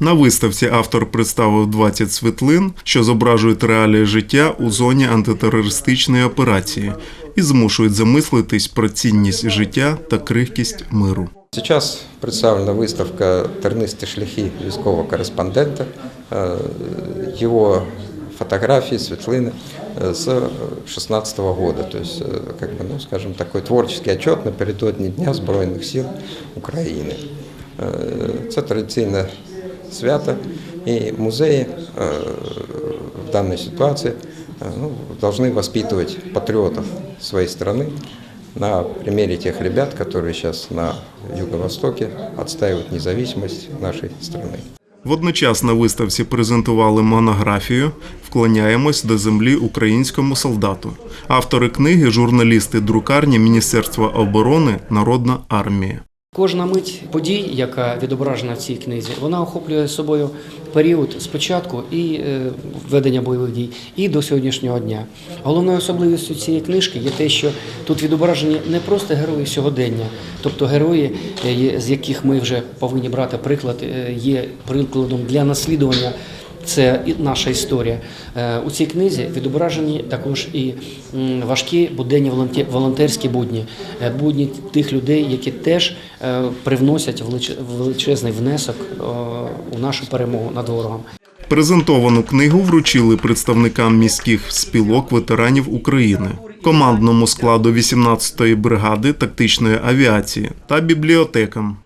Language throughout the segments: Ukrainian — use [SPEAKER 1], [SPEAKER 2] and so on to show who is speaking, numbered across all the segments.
[SPEAKER 1] На виставці автор представив 20 світлин, що зображують реалії життя у зоні антитерористичної операції і змушують замислитись про цінність життя та крихкість миру.
[SPEAKER 2] Сейчас представлена выставка «Тернисті шляхи військового кореспондента», э, его фотографии, світлини э, с 16 года. То есть, э, как бы, ну, скажем, такой творческий отчет напередодні Дня Збройних сил України. Е, Це традиційне свято, і музеї е, в данной ситуации э, ну, должны воспитывать патриотов своей страны на примере тех ребят, которые сейчас на Юго-Востоке отстаивают независимость нашей страны.
[SPEAKER 1] Водночас на виставці презентували монографію Вклоняємось до землі українському солдату. Автори книги журналісти друкарні Міністерства оборони Народна армія.
[SPEAKER 3] Кожна мить подій, яка відображена в цій книзі, вона охоплює собою період спочатку і е, ведення бойових дій, і до сьогоднішнього дня. Головною особливістю цієї книжки є те, що тут відображені не просто герої сьогодення, тобто герої, е, з яких ми вже повинні брати приклад, е, є прикладом для наслідування. Це і наша історія. Е, У цій книзі відображені також і важкі буденні волонте- волонтерські будні, е, будні тих людей, які теж е, привносять величезний внесок у нашу перемогу над ворогом.
[SPEAKER 1] Презентовану книгу вручили представникам міських спілок ветеранів України, командному складу 18-ї бригади тактичної авіації та бібліотекам.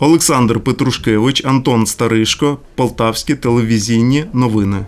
[SPEAKER 1] Олександр Петрушкевич, Антон Старишко, Полтавські телевізійні новини.